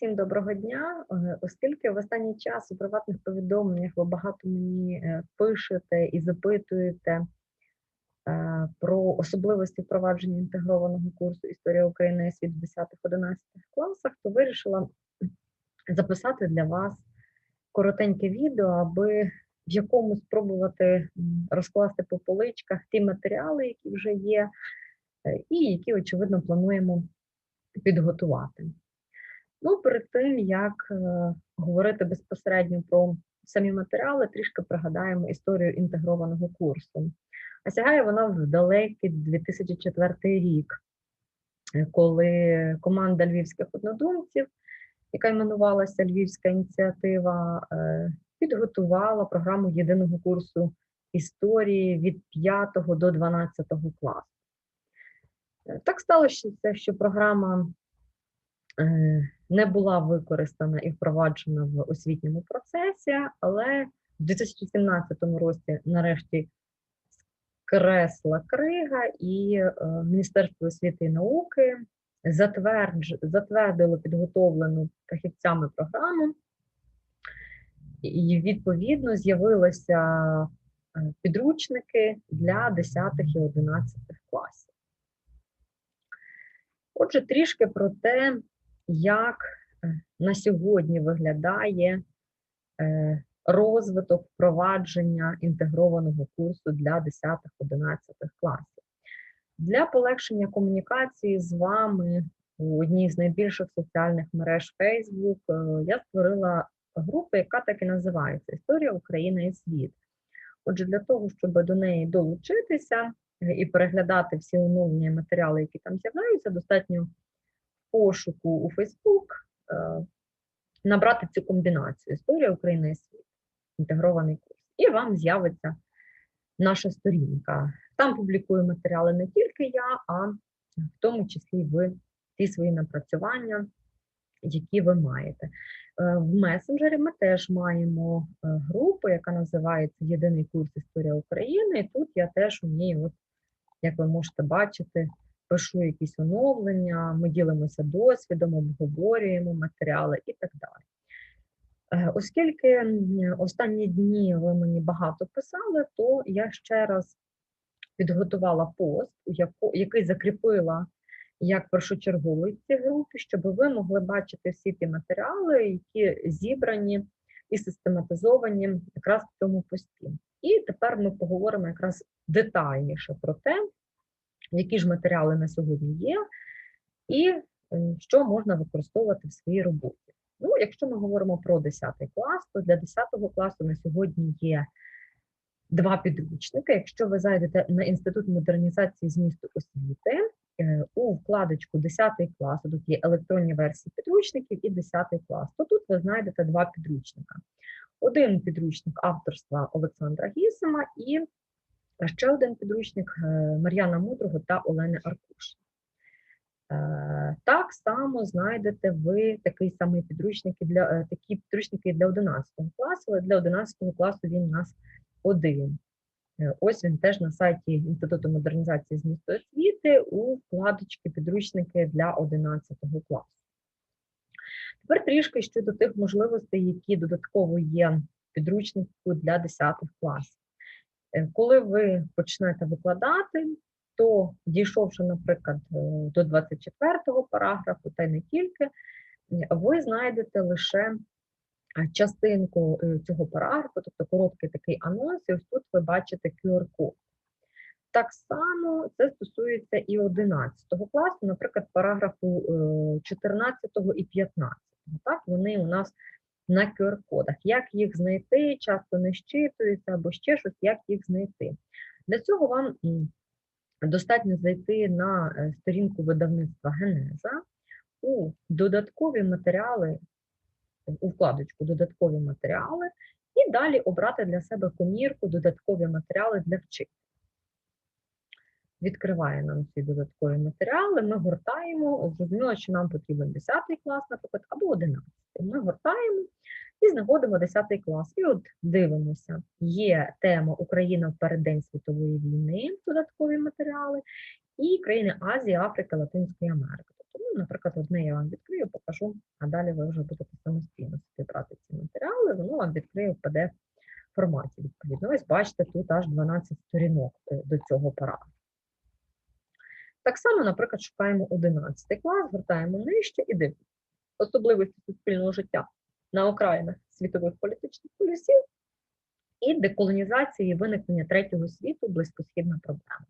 Всім доброго дня. Е, Оскільки в останній час у приватних повідомленнях ви багато мені е, пишете і запитуєте е, про особливості впровадження інтегрованого курсу Історія України і світ в 10-11 класах, то вирішила записати для вас коротеньке відео, аби в якому спробувати розкласти по поличках ті матеріали, які вже є, і які, очевидно, плануємо підготувати. Ну, перед тим, як е, говорити безпосередньо про самі матеріали, трішки пригадаємо історію інтегрованого курсу. А сягає вона в далекий 2004 рік, е, коли команда львівських однодумців, яка іменувалася Львівська ініціатива, е, підготувала програму єдиного курсу історії від 5 до 12 класу. Так сталося, що програма не була використана і впроваджена в освітньому процесі, але в 2017 році нарешті скресла крига, і е, Міністерство освіти і науки затвердило підготовлену фахівцями програму, і відповідно з'явилися е, підручники для 10 і 11 класів. Отже, трішки про те, як е, на сьогодні виглядає е, розвиток впровадження інтегрованого курсу для 10-11 класів. Для полегшення комунікації з вами у одній з найбільших соціальних мереж Facebook е, я створила групу, яка так і називається Історія України і світ. Отже, для того, щоб до неї долучитися і переглядати всі оновлення матеріали, які там з'являються, достатньо пошуку у е, набрати цю комбінацію Історія України і світ, інтегрований курс. І вам з'явиться наша сторінка. Там публікую матеріали не тільки я, а в тому числі ви ті свої напрацювання, які ви маєте. Е, В месенджері ми теж маємо е, групу, яка називається Єдиний курс Історія України. І тут я теж у ній, от, як ви можете бачити, пишу якісь оновлення, ми ділимося досвідом, обговорюємо матеріали і так далі. Е, Оскільки останні дні ви мені багато писали, то я ще раз підготувала пост, який закріпила як першочерговий цій групі, щоб ви могли бачити всі ті матеріали, які зібрані і систематизовані якраз в цьому пості. І тепер ми поговоримо якраз детальніше про те, які ж матеріали на сьогодні є, і е, що можна використовувати в своїй роботі. Ну, якщо ми говоримо про 10 клас, то для 10 класу на сьогодні є два підручники. Якщо ви зайдете на інститут модернізації змісту освіти, е, у вкладочку 10 клас, тут є електронні версії підручників і 10 клас, то тут ви знайдете два підручника. Один підручник авторства Олександра Гісема і ще один підручник е, Мар'яна Мудрого та Олени Аркуш. Е, Так само знайдете ви такий самий підручник для е, такі підручники для 11 класу, але для 11 класу він у нас один. Е, Ось він теж на сайті Інституту модернізації змісту освіти у вкладочці підручники для 11 класу. Тепер трішки щодо тих можливостей, які додатково є підручнику для 10 класів. Е, Коли ви почнете викладати, то дійшовши, наприклад, е, до 24-го параграфу, та й не тільки, ви знайдете лише е, частинку цього параграфу, тобто короткий такий анонс, і ось тут ви бачите QR-код. Так само це стосується і 11 класу, наприклад, параграфу е, 14 і 15. Так, вони у нас на QR-кодах. Як їх знайти, часто не щитуються або ще щось, як їх знайти. Для цього вам достатньо зайти на е, сторінку видавництва Генеза у додаткові матеріали, у вкладочку Додаткові матеріали, і далі обрати для себе комірку Додаткові матеріали для вчителя. Відкриває нам ці додаткові матеріали, ми гортаємо, зрозуміло, що нам потрібен 10 клас, наприклад, або 11. Ми гортаємо і знаходимо 10 клас. І от дивимося, є тема Україна в переддень світової війни, додаткові матеріали, і країни Азії, Африки, Латинської Америки. Тому, наприклад, одне я вам відкрию, покажу, а далі ви вже будете самостійно брати ці матеріали, воно вам відкриє в PDF форматі. Відповідно, ось бачите, тут аж 12 сторінок е, до цього параграфу. Так само, наприклад, шукаємо 11 клас, звертаємо нижче і дивимося. Особливості суспільного життя на окраїнах світових політичних полюсів і деколонізації виникнення третього світу близькосхідна проблема.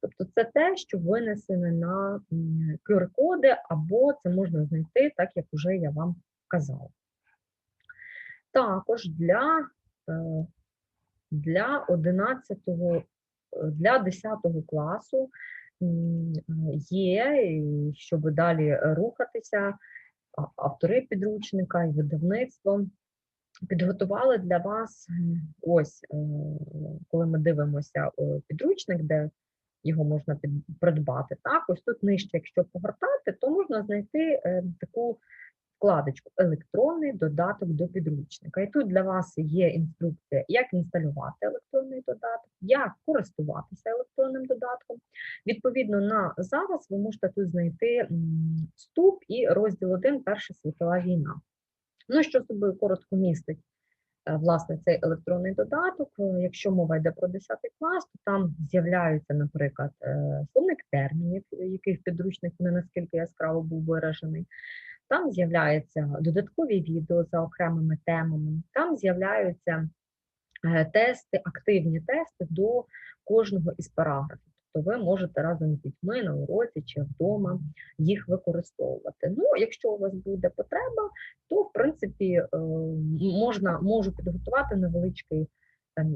Тобто це те, що винесене на QR-коди, або це можна знайти, так як вже я вам казала. Також для, е, для 11, е, для 10 класу є, і щоб далі рухатися, автори підручника і видавництво підготували для вас ось, е, коли ми дивимося е, підручник, де його можна придбати. Так, ось тут нижче, якщо погортати, то можна знайти е, таку вкладочку електронний додаток до підручника. І тут для вас є інструкція, як інсталювати електронний додаток, як користуватися електронним додатком. Відповідно, на зараз ви можете тут знайти вступ і розділ 1 Перша світова війна. Ну, що собою коротко містить е, власне цей електронний додаток. Е, Якщо мова йде про 10 клас, то там з'являються, наприклад, е, словник термінів, яких в підручнику не наскільки яскраво був виражений. Там з'являються додаткові відео за окремими темами, там з'являються е, тести, активні тести до кожного із параграфів. Тобто ви можете разом з дітьми на уроці чи вдома їх використовувати. Ну, якщо у вас буде потреба, то в принципі е, можна можу підготувати невеличкий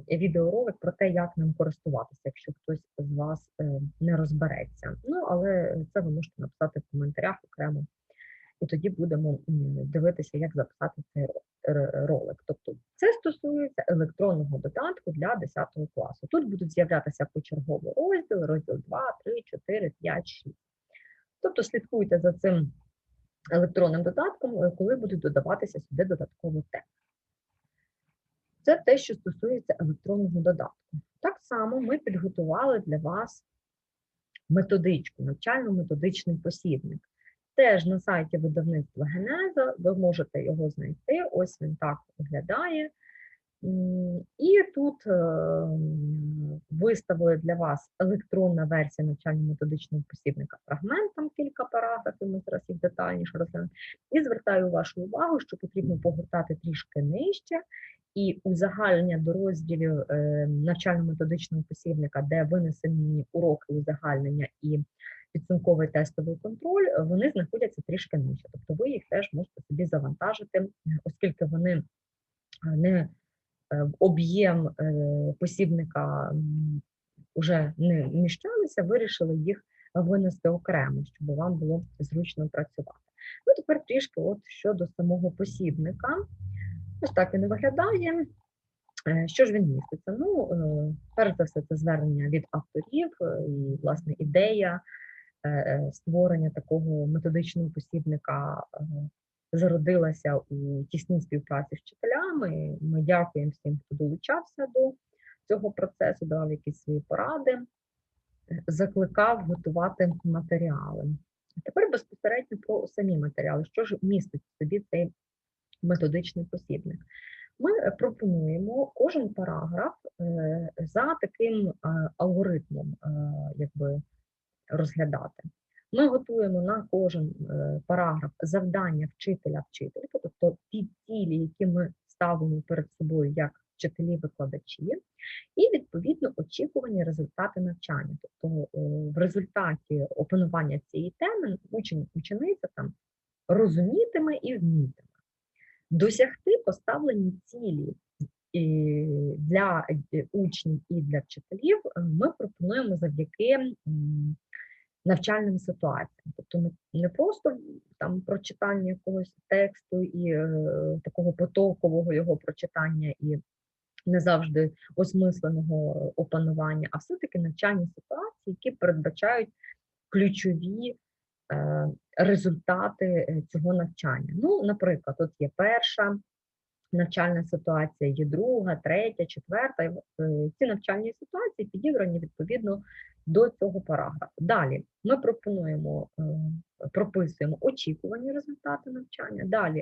відеоролик про те, як ним користуватися, якщо хтось з вас е, не розбереться. Ну, але це ви можете написати в коментарях окремо, і тоді будемо дивитися, як записати цей ролик. Тобто, це стосується електронного додатку для 10 класу. Тут будуть з'являтися почергово розділи, розділ 2, 3, 4, 5, 6. Тобто слідкуйте за цим електронним додатком, е, коли будуть додаватися сюди додатково текст. Це те, що стосується електронного додатку. Так само ми підготували для вас методичку, навчально-методичний посібник. Теж на сайті видавництва Генеза ви можете його знайти. Ось він так виглядає. І тут е, виставили для вас електронна версія навчально-методичного посібника фрагмент, там кілька параграфів, ми зараз їх детальніше розглянемо. І звертаю вашу увагу, що потрібно погортати трішки нижче, і узагальнення до розділів е, навчально-методичного посібника, де винесені уроки узагальнення і підсумковий тестовий контроль, е, вони знаходяться трішки нижче. Тобто ви їх теж можете собі завантажити, е, оскільки вони е, не об'єм посібника м, уже не вміщалися, вирішили їх винести окремо, щоб вам було зручно працювати. Ну, тепер трішки от щодо самого посібника. Ось так він виглядає. Що ж він міститься? Ну, перш за все, це звернення від авторів і, власне, ідея створення такого методичного посібника е, зародилася у тісній співпраці з вчителями. Ми дякуємо всім, хто долучався до цього процесу, давав якісь свої поради, е, закликав готувати матеріали. Тепер безпосередньо про самі матеріали. Що ж містить в собі цей методичний посібник? Ми е, пропонуємо кожен параграф е, за таким е, алгоритмом, е, якби розглядати. Ми готуємо на кожен е, параграф завдання вчителя-вчительки, тобто ті цілі, які ми ставимо перед собою як вчителі-викладачі, і відповідно очікувані результати навчання. Тобто е, в результаті опанування цієї теми учень учениця там розумітиме і вмітиме. Досягти поставлені цілі для е, учнів і для вчителів е, ми пропонуємо завдяки навчальним ситуаціям. Тобто не просто там прочитання якогось тексту і е, такого потокового його прочитання і не завжди осмисленого опанування, а все-таки навчальні ситуації, які передбачають ключові результати цього навчання. Ну, наприклад, от є перша навчальна ситуація є друга, третя, четверта. Е, Ці навчальні ситуації підібрані відповідно до цього параграфу. Далі ми пропонуємо, е, прописуємо очікувані результати навчання. Далі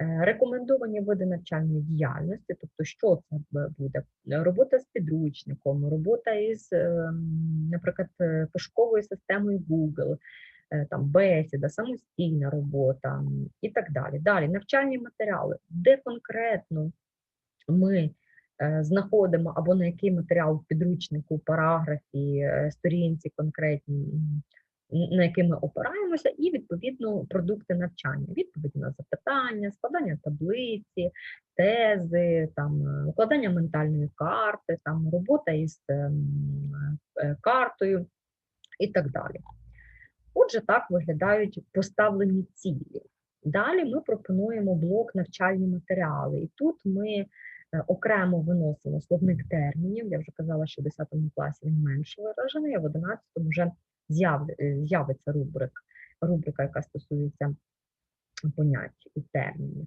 е, рекомендовані види навчальної діяльності, тобто, що це буде робота з підручником, робота із, е, наприклад, пошуковою системою Google, там бесіда, самостійна робота і так далі. Далі навчальні матеріали, де конкретно ми е, знаходимо або на який матеріал в підручнику, параграфі, е, сторінці конкретні, на які ми опираємося, і відповідно продукти навчання, відповіді на запитання, складання таблиці, тези, там е, укладання ментальної карти, там робота із ем, е, картою і так далі. Отже, так виглядають поставлені цілі. Далі ми пропонуємо блок навчальні матеріали, і тут ми е, окремо виносимо словник термінів. Я вже казала, що в 10 класі він менше виражений, а в 11 вже е, з'явиться рубрик, рубрика, яка стосується понять і термінів.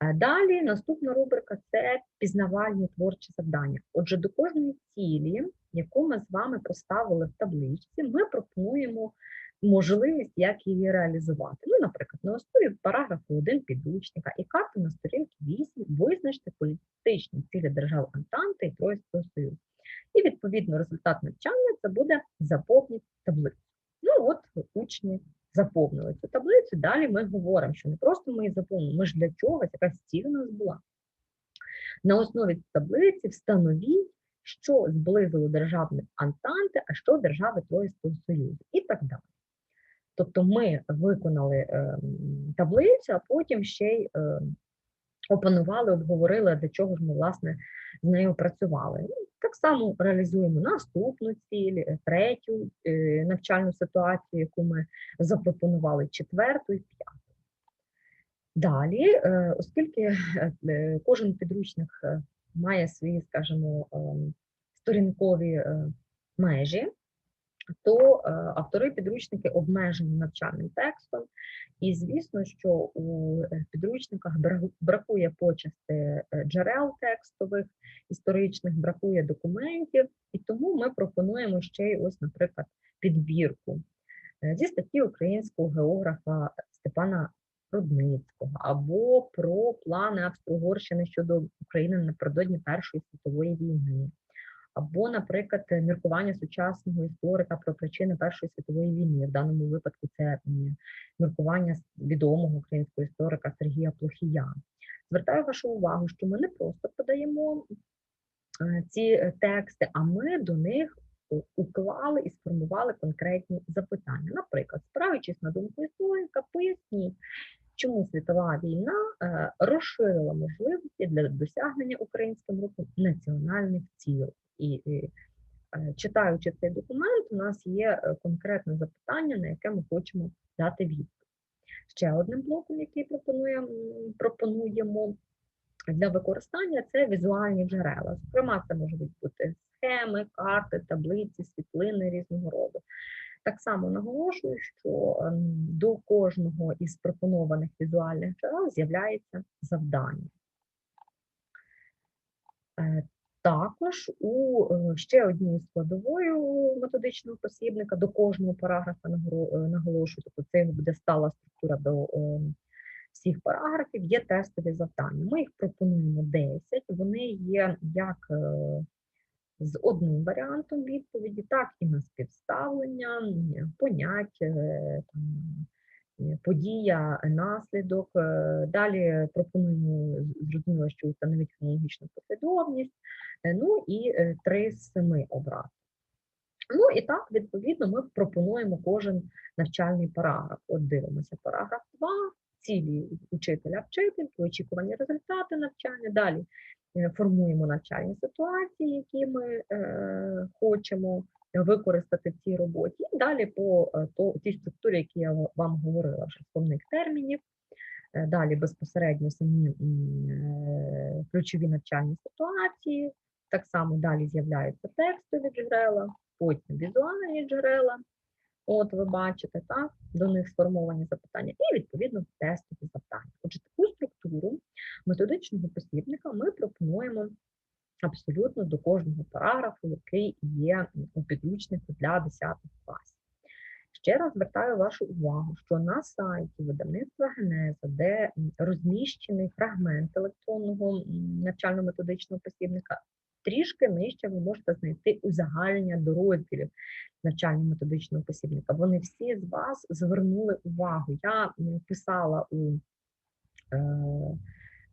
Е, Далі наступна рубрика це пізнавальні творчі завдання. Отже, до кожної цілі, яку ми з вами поставили в табличці, ми пропонуємо можливість, як її реалізувати. Ну, наприклад, на основі параграфу 1 підручника і карти на сторінці 8 визначте політичні цілі держав Антанти і Тройського Союзу. І відповідно результат навчання це буде заповніть таблицю. Ну от учні заповнили цю таблицю. Далі ми говоримо, що не просто ми її заповнили, ми ж для чогось, якась ціль у нас була. На основі таблиці встановіть, що зблизило держави Антанти, а що держави Троїстого Союзу, і так далі. Тобто ми виконали е, таблицю, а потім ще й е, опанували, обговорили, для чого ж ми власне з нею працювали. Ну, Так само реалізуємо наступну ціль, е, третю е, навчальну ситуацію, яку ми запропонували, четверту і п'яту. Далі, е, оскільки кожен підручник має свої, скажімо, ем, сторінкові межі, то е, автори підручники обмежені навчальним текстом, і звісно, що у е, підручниках бракує почасти е, джерел текстових, історичних, бракує документів, і тому ми пропонуємо ще й ось, наприклад, підбірку зі статті українського географа Степана Рудницького або про плани Австро-Угорщини щодо України напередодні Першої світової війни або, наприклад, міркування сучасного історика про причини Першої світової війни. В даному випадку це міркування відомого українського історика Сергія Плохія. Звертаю вашу увагу, що ми не просто подаємо е, ці е, тексти, а ми до них уклали і сформували конкретні запитання. Наприклад, справлячись на думку історика, поясніть, чому світова війна е, розширила можливості для досягнення українським рухом національних цілей. І, і е, читаючи цей документ, у нас є е, конкретне запитання, на яке ми хочемо дати відповідь. Ще одним блоком, який пропонуємо, пропонуємо для використання, це візуальні джерела. Зокрема, це можуть бути схеми, карти, таблиці, світлини різного роду. Так само наголошую, що ем, до кожного із пропонованих візуальних джерел з'являється завдання. Також у е, ще одній складовою методичного посібника до кожного параграфа наголошую, тобто це буде стала структура до е, всіх параграфів, є тестові завдання. Ми їх пропонуємо 10, вони є як е, з одним варіантом відповіді, так і на співставлення, понять, подія, наслідок. Е, Далі пропонуємо зрозуміло, що встановити хронологічну послідовність, е, ну і е, три з семи обрати. Ну і так, відповідно, ми пропонуємо кожен навчальний параграф. От дивимося параграф 2, цілі учителя вчительки, очікувані результати навчання. Далі формуємо навчальні ситуації, які ми е, хочемо використати в цій роботі. І далі по е, то, тій структурі, які я вам говорила, словник термінів. Е, Далі безпосередньо самі е, ключові навчальні ситуації. Так само далі з'являються текстові джерела, потім візуальні джерела. От ви бачите, так, до них сформовані запитання, і відповідно тестові завдання. Отже, таку структуру методичного посібника ми пропонуємо абсолютно до кожного параграфу, який є у підручнику для 10 класів. Ще раз звертаю вашу увагу, що на сайті видавництва Генеза, де розміщений фрагмент електронного навчально-методичного посібника, трішки нижче ви можете знайти узагальнення до розділів навчально-методичного посібника. Вони всі з вас звернули увагу. Я писала у е,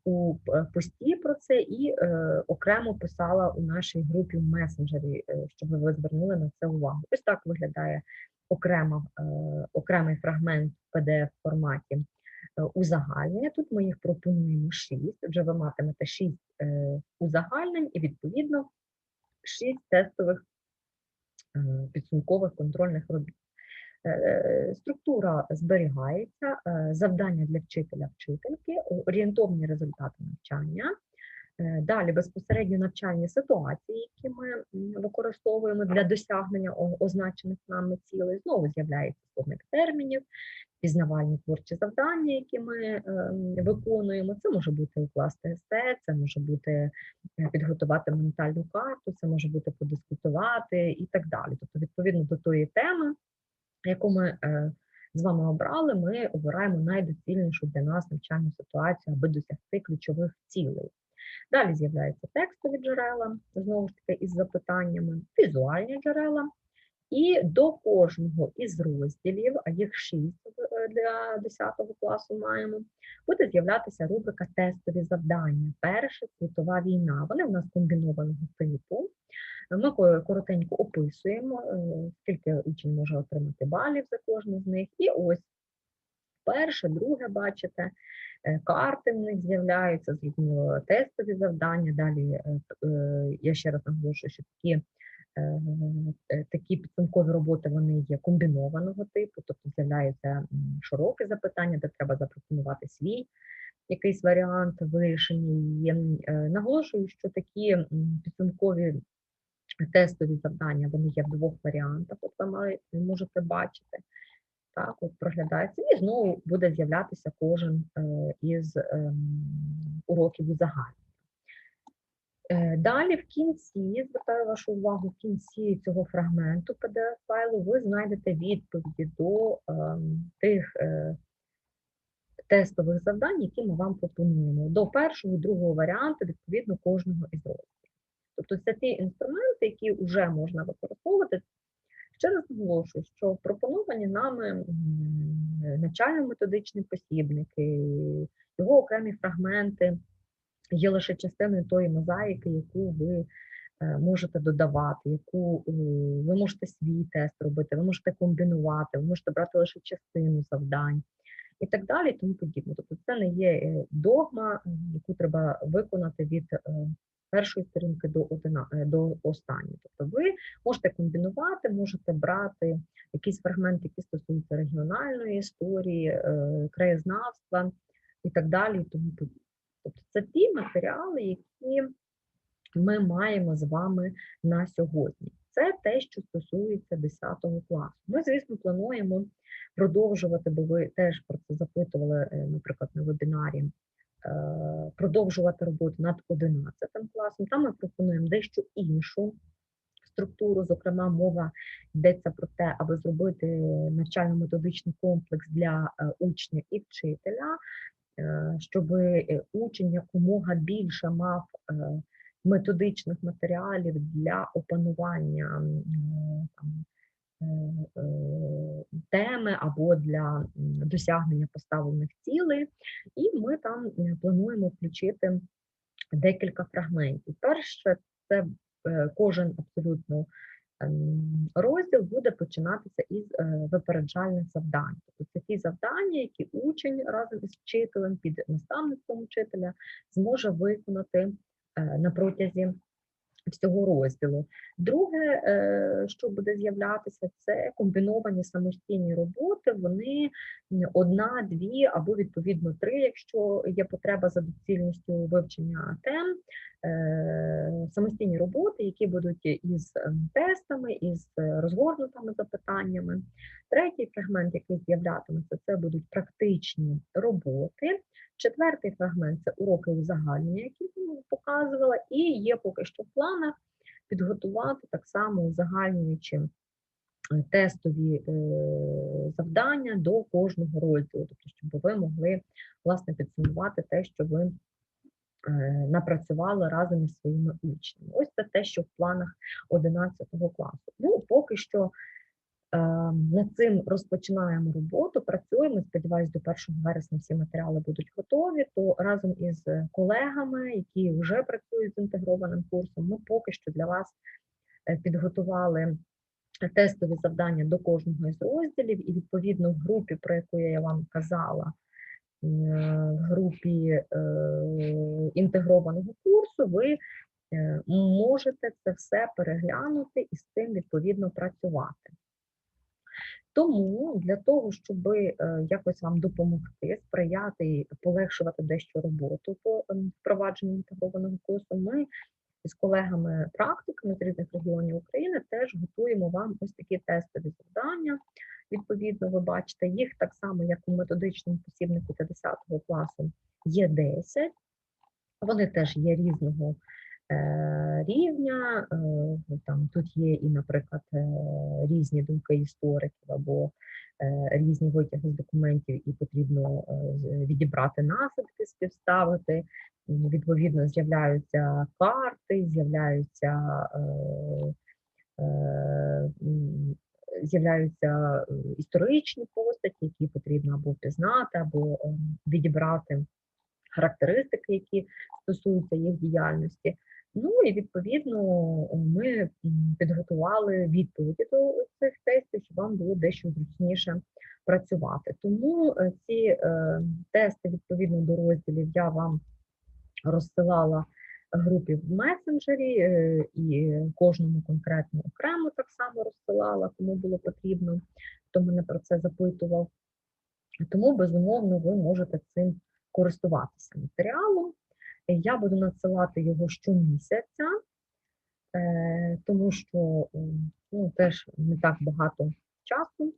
у пості про це і е, окремо писала у нашій групі в месенджері, е, щоб ви звернули на це увагу. Ось так виглядає окремо, е, окремий фрагмент pdf форматі е, узагальнення. Тут ми їх пропонуємо 6, Отже, ви матимете 6 е, узагальнень і, відповідно, 6 тестових е, підсумкових контрольних робіт. Е, структура зберігається, е, завдання для вчителя вчительки, орієнтовні результати навчання. Е, далі безпосередньо навчальні ситуації, які ми використовуємо для досягнення означених нами цілей, знову з'являється словник термінів, пізнавальні творчі завдання, які ми виконуємо. Це може бути укласти есе, це може бути підготувати ментальну карту, це може бути подискутувати і так далі. Тобто, відповідно до тої теми яку ми е, з вами обрали, ми обираємо найдоцільнішу для нас навчальну ситуацію, аби досягти ключових цілей. Далі з'являються текстові джерела, знову ж таки, із запитаннями, візуальні джерела. І до кожного із розділів, а їх шість е, для 10 класу маємо, буде з'являтися рубрика Тестові завдання. Перша світова війна. Вони в нас комбінованого типу. Ми коротенько описуємо, е, скільки учень може отримати балів за кожну з них. І ось перше, друге, бачите, е, карти в них з'являються, зрозуміло, тестові завдання. Далі я ще раз наголошую, що такі. Такі підсумкові роботи вони є комбінованого типу, тобто з'являються широке запитання, де треба запропонувати свій якийсь варіант вирішення її. Наголошую, що такі підсумкові Тестові завдання вони є в двох варіантах. От ви можете бачити. Так, от проглядається, і знову буде з'являтися кожен е, із е, уроків узагальнення. Е, далі в кінці, звертаю вашу увагу, в кінці цього фрагменту PDF-файлу ви знайдете відповіді до е, тих е, тестових завдань, які ми вам пропонуємо. До першого і другого варіанту, відповідно, кожного із розділів. Тобто це ті інструменти, які вже можна використовувати. Ще раз наголошую, що пропоновані нами навчально-методичні посібники, його окремі фрагменти є лише частиною тої мозаїки, яку ви е, можете додавати, яку е, ви можете свій тест робити, ви можете комбінувати, ви можете брати лише частину завдань і так далі, тому подібне. Тобто це не є е, догма, яку треба виконати від першої сторінки до одина, до останньої. Тобто ви можете комбінувати, можете брати якісь фрагменти, які стосуються регіональної історії, краєзнавства і так далі. І тому подібне. Тобто це ті матеріали, які ми маємо з вами на сьогодні. Це те, що стосується 10 класу. Ми, звісно, плануємо продовжувати, бо ви теж про це запитували, е, наприклад, на вебінарі Е, продовжувати роботу над 11 класом. Там ми пропонуємо дещо іншу структуру, зокрема, мова йдеться про те, аби зробити навчально-методичний комплекс для е, учня і вчителя, щоб учень якомога більше мав методичних матеріалів для опанування там, Е, теми або для досягнення поставлених цілей, і ми там плануємо включити декілька фрагментів. Перше, це е, кожен абсолютно розділ буде починатися із е, випереджальних завдань. Тобто це ті завдання, які учень разом із вчителем під наставництвом учителя зможе виконати на протязі всього розділу. Друге, е, що буде з'являтися, це комбіновані самостійні роботи. Вони одна, дві або відповідно три, якщо є потреба за доцільністю вивчення тем, е, самостійні роботи, які будуть із ем, тестами, із розгорнутими запитаннями. Третій фрагмент, який з'являтиметься, це будуть практичні роботи. Четвертий фрагмент це уроки узагальнення, які я показувала, і є поки що в планах підготувати так само узагальнюючи е, тестові е, завдання до кожного розділу, тобто, щоб ви могли власне підсумувати те, що ви е, напрацювали разом із своїми учнями. Ось це те, що в планах 11 класу. Ну, поки що над цим розпочинаємо роботу, працюємо. Сподіваюсь, до 1 вересня всі матеріали будуть готові. То разом із колегами, які вже працюють з інтегрованим курсом, ми поки що для вас е, підготували тестові завдання до кожного із розділів, і відповідно в групі, про яку я вам казала. Е, в групі інтегрованого курсу ви можете це все переглянути і з цим відповідно працювати. Тому для того, щоб е, якось вам допомогти, сприяти і полегшувати дещо роботу по ем, впровадженню інтегрованого курсу, ми з колегами-практиками з різних регіонів України теж готуємо вам ось такі тестові завдання. Відповідно, ви бачите, їх так само, як у методичному посібнику 50 класу, є 10. Вони теж є різного рівня. Е, там Тут є і, наприклад, е, різні думки істориків або різні витяги з документів, і потрібно відібрати наслідки, співставити. Відповідно, з'являються карти, з'являються з'являються історичні постаті, які потрібно або впізнати, або відібрати характеристики, які стосуються їх діяльності. Ну і відповідно ми підготували відповіді до цих тестів, щоб вам було дещо зручніше працювати. Тому е, ці е, тести відповідно до розділів я вам розсилала групі в месенджері е, і кожному конкретно окремо так само розсилала, кому було потрібно, хто мене про це запитував. Тому, безумовно, ви можете цим користуватися матеріалом. Я буду надсилати його щомісяця, е, тому що ну, теж не так багато часу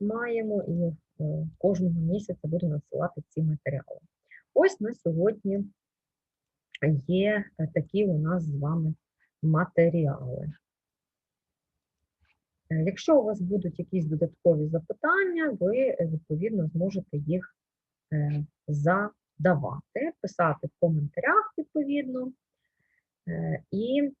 маємо, і е, кожного місяця буду надсилати ці матеріали. Ось на сьогодні є такі у нас з вами матеріали. Е, якщо у вас будуть якісь додаткові запитання, ви відповідно зможете їх задавати, писати в коментарях відповідно, е, і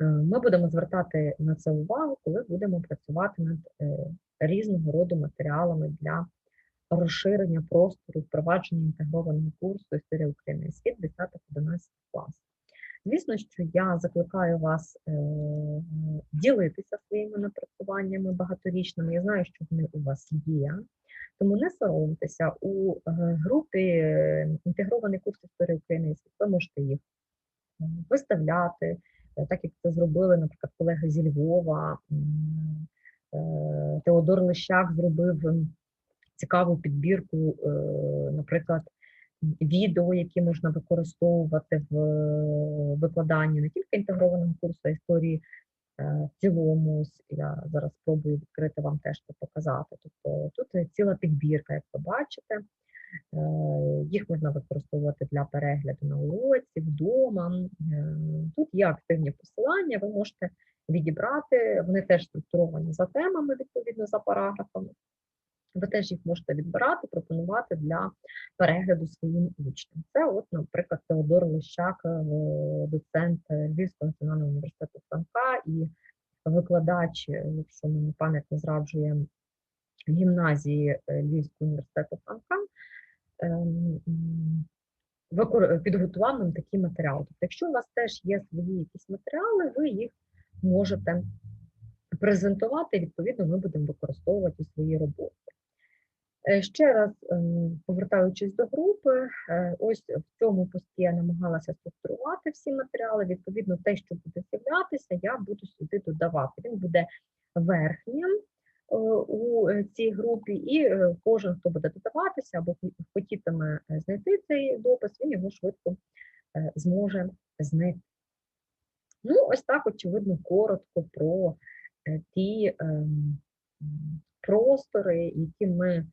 е, ми будемо звертати на це увагу, коли будемо працювати над е, різного роду матеріалами для розширення простору, впровадження інтегрованого курсу Історія України. Світ. 10-11 клас. Звісно, що я закликаю вас е, ділитися своїми напрацюваннями багаторічними. Я знаю, що вони у вас є. Тому не соромтеся у е, групі е, інтегрований курс історії України. Ви можете їх виставляти, так як це зробили, наприклад, колеги зі Львова. Теодор Лищак зробив цікаву підбірку, наприклад, відео, які можна використовувати в викладанні не тільки інтегрованого курсу історії Е, в цілому, я зараз спробую відкрити вам теж це показати. Тобто тут ціла підбірка, як ви бачите, е, їх можна використовувати для перегляду на уроці, вдома. Е, тут є активні посилання, ви можете відібрати, вони теж структуровані за темами, відповідно, за параграфами. Ви теж їх можете відбирати, пропонувати для перегляду своїм учням. Це, от, наприклад, Теодор Лищак, е, доцент Львівського національного університету Франка і викладач, е, якщо мені пам'ять не зраджує гімназії е, Львівського університету Франка. Ем, підготував нам такі матеріали. Тобто, якщо у вас теж є свої якісь матеріали, ви їх можете презентувати, відповідно, ми будемо використовувати у своїй роботі. Е, ще раз ем, повертаючись до групи, е, ось в цьому пості я намагалася структурувати всі матеріали. Відповідно, те, що буде з'являтися, я буду сюди додавати. Він буде верхнім е, у цій групі, і кожен, хто буде додаватися або хотітиме знайти цей допис, він його швидко зможе знайти. Ну, ось так, очевидно, коротко про ті ем, простори, які ми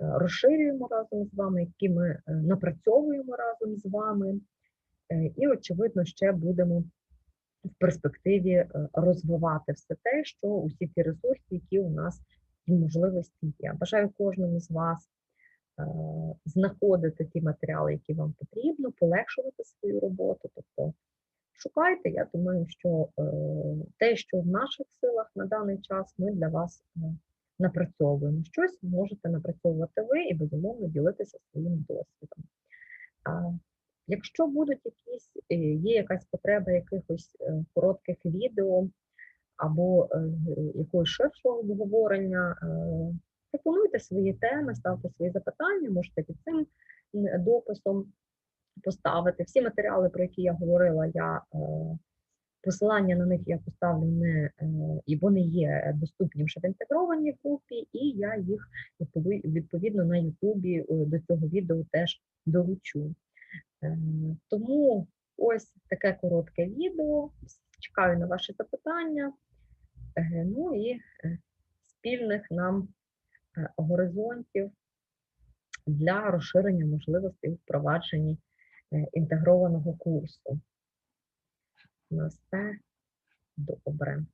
розширюємо разом з вами, які ми е, напрацьовуємо разом з вами. Е, І, очевидно, ще будемо в перспективі е, розвивати все те, що усі ті ресурси, які у нас і можливості є. Бажаю кожному з вас е, знаходити ті матеріали, які вам потрібно, полегшувати свою роботу. Тобто шукайте. Я думаю, що е, те, що в наших силах на даний час, ми для вас е, напрацьовуємо. Щось можете напрацьовувати ви і безумовно ділитися своїм досвідом. А, Якщо будуть якісь, е, є якась потреба якихось е, коротких відео або е, якогось ширшого обговорення, пропонуйте свої теми, ставте свої запитання, можете під цим дописом поставити. Всі матеріали, про які я говорила, я посилання на них я поставлю не е, і вони є доступні вже в інтегрованій групі, і я їх відповідно на Ютубі е, до цього відео теж долучу. Е, Тому ось таке коротке відео. Чекаю на ваші запитання. Ну і спільних нам горизонтів для розширення можливостей е, інтегрованого курсу. Все добре.